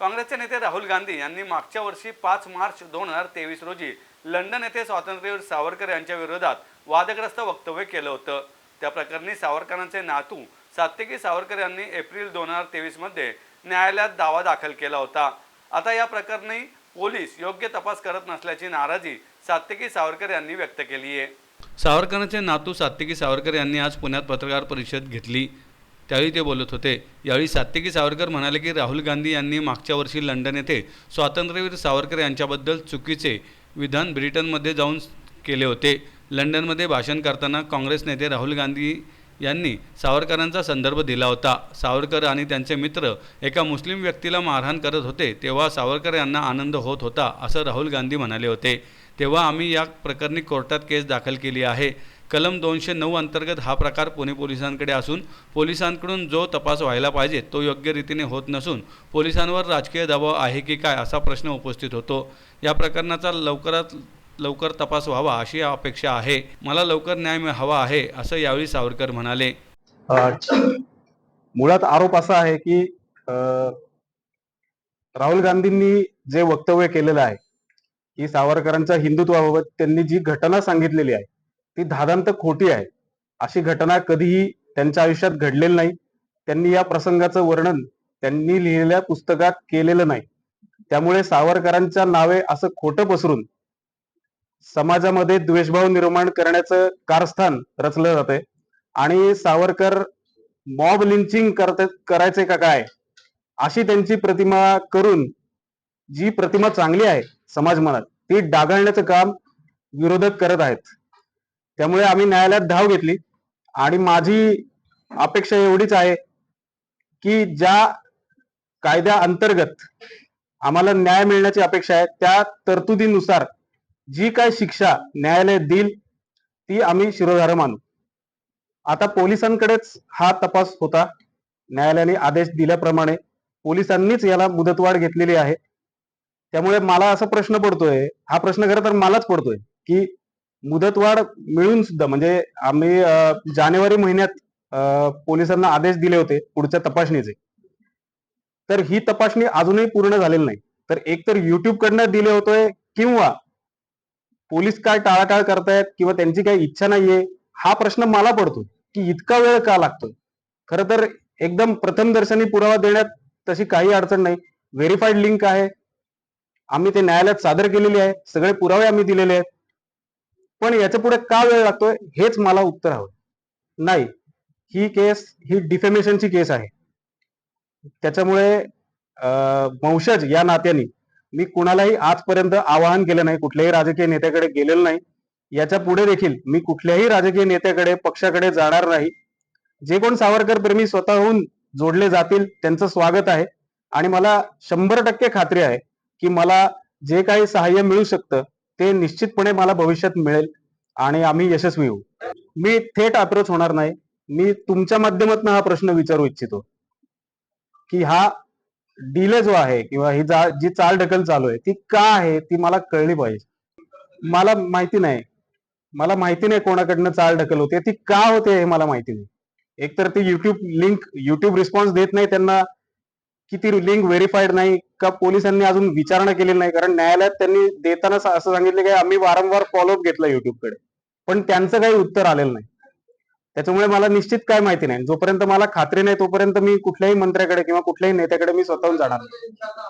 काँग्रेसचे नेते राहुल गांधी यांनी मागच्या वर्षी पाच मार्च दोन हजार तेवीस रोजी लंडन येथे स्वातंत्र्यवीर सावरकर यांच्या विरोधात वादग्रस्त वक्तव्य केलं होतं. त्या प्रकरणी सावरकरांचे नातू सात्यकी सावरकर यांनी एप्रिल दोन हजार तेवीसमध्ये न्यायालयात दावा दाखल केला होता. आता या प्रकरणी पोलीस योग्य तपास करत नसल्याची नाराजी सात्यकी सावरकर यांनी व्यक्त केली आहे सावरकरांचे नातू सात्यकी सावरकर यांनी आज पुण्यात पत्रकार परिषद घेतली. त्यावेळी ते बोलत होते. यावेळी सात्यकी सावरकर म्हणाले की राहुल गांधी यांनी मागच्या वर्षी लंडन येथे स्वातंत्र्यवीर सावरकर यांच्याबद्दल चुकीचे विधान ब्रिटनमध्ये जाऊन केले होते. लंडनमध्ये भाषण करताना काँग्रेस नेते राहुल गांधी यांनी सावरकरांचा संदर्भ दिला होता. सावरकर आणि त्यांचे मित्र एका मुस्लिम व्यक्तीला मारहाण करत होते तेव्हा सावरकर यांना आनंद होत होता असं राहुल गांधी म्हणाले होते. तेव्हा आम्ही या प्रकरणी कोर्टात केस दाखल केली आहे. कलम दोनशे नऊ अंतर्गत हा प्रकार पुणे पोलिसांकडे असून पोलिसांकडून जो तपास व्हायला पाहिजे तो योग्य रीतीने होत नसून पोलिसांवर राजकीय दबाव आहे की काय असा प्रश्न उपस्थित होतो. या प्रकरणाचा लवकरात लवकर तपास व्हावा अशी अपेक्षा आहे. मला लवकर न्याय हवा आहे असं यावेळी सावरकर म्हणाले. मुळात आरोप असा आहे की राहुल गांधींनी जे वक्तव्य केलेलं आहे की सावरकरांच्या हिंदुत्वाबाबत त्यांनी जी घटना सांगितलेली आहे ती धादांत खोटी आहे. अशी घटना कधीही त्यांच्या आयुष्यात घडलेली नाही. त्यांनी या प्रसंगाचं वर्णन त्यांनी लिहिलेल्या पुस्तकात केलेलं नाही. त्यामुळे सावरकरांच्या नावे असं खोटं पसरून समाजामध्ये द्वेषभाव निर्माण करण्याचं कारस्थान रचलं जाते आणि सावरकर मॉब लिंचिंग करते करायचे का काय? अशी त्यांची प्रतिमा करून जी प्रतिमा चांगली आहे समाज मनात ती डागाळण्याचं काम विरोधक करत आहेत. त्यामुळे आम्ही न्यायालयात धाव घेतली. आणि माझी अपेक्षा एवढीच आहे की ज्या कायद्या अंतर्गत आम्हाला न्याय मिळण्याची अपेक्षा आहे त्या तरतुदीनुसार जी काय शिक्षा न्यायालय देईल ती आम्ही शिरोधार्य मानू. आता पोलिसांकडेच हा तपास होता. न्यायालयाने आदेश दिल्याप्रमाणे पोलिसांनीच याला मुदतवाढ घेतलेली आहे. त्यामुळे मला असा प्रश्न पडतोय हा प्रश्न खरं तर मलाच पडतोय की मुदतवाढ मिळून सुद्धा म्हणजे आम्ही जानेवारी महिन्यात पोलिसांना आदेश दिले होते पुढच्या तपासणीचे. तर ही तपासणी अजूनही पूर्ण झालेली नाही. तर एक तर युट्यूब कडनं दिले होतोय किंवा पोलीस काय टाळाटाळ करतायत किंवा त्यांची काही इच्छा नाहीये हा प्रश्न मला पडतो की इतका वेळ का लागतोय? खर तर एकदम प्रथम दर्शनी पुरावा देण्यात तशी काही अडचण नाही. व्हेरीफाईड लिंक आहे. आम्ही ते न्यायालयात सादर केलेली आहे. सगळे पुरावे आम्ही दिलेले आहेत. पण याच्यापुढे का वेळ लागतोय हेच मला उत्तर हवं नाही ही केस ही डिफेमेशनची केस आहे. त्याच्यामुळे अं, वंशज या नात्याने मी कुणालाही आजपर्यंत आवाहन केलं नाही कुठल्याही राजकीय नेत्याकडे गेलेलं नाही. याच्यापुढे देखील मी कुठल्याही राजकीय नेत्याकडे पक्षाकडे जाणार नाही. जे कोण सावरकर प्रेमी स्वतःहून जोडले जातील त्यांचं स्वागत आहे. आणि मला शंभर टक्के खात्री आहे की मला जे काही सहाय्य मिळू शकतं ते निश्चितपणे मला भविष्यात मिळेल आणि आम्ही यशस्वी होऊ. मी थेट अप्रोच होणार नाही. मी तुमच्या माध्यमातून हा प्रश्न विचारू इच्छितो. की हा डिले जो आहे किंवा ही जा जी चाल ढकल चालू आहे ती का आहे ती मला कळली पाहिजे. मला माहिती नाही. मला माहिती नाही कोणाकडनं चाल ढकल होते. ती का होते हे मला माहिती नाही. एकतर ती युट्यूब लिंक युट्यूब रिस्पॉन्स देत नाही त्यांना. की ती लिंक व्हेरीफाईड नाही का पोलिसांनी अजून विचारणा केलेली नाही? कारण न्यायालयात त्यांनी देताना असं सांगितलं की आम्ही वारंवार फॉलोअप घेतला युट्यूबकडे पण त्यांचं काही उत्तर आलेलं नाही. त्याच्यामुळे मला निश्चित काय माहिती नाही. जोपर्यंत मला खात्री नाही तोपर्यंत मी कुठल्याही मंत्र्याकडे किंवा कुठल्याही नेत्याकडे मी स्वतःहून जाणार नाही.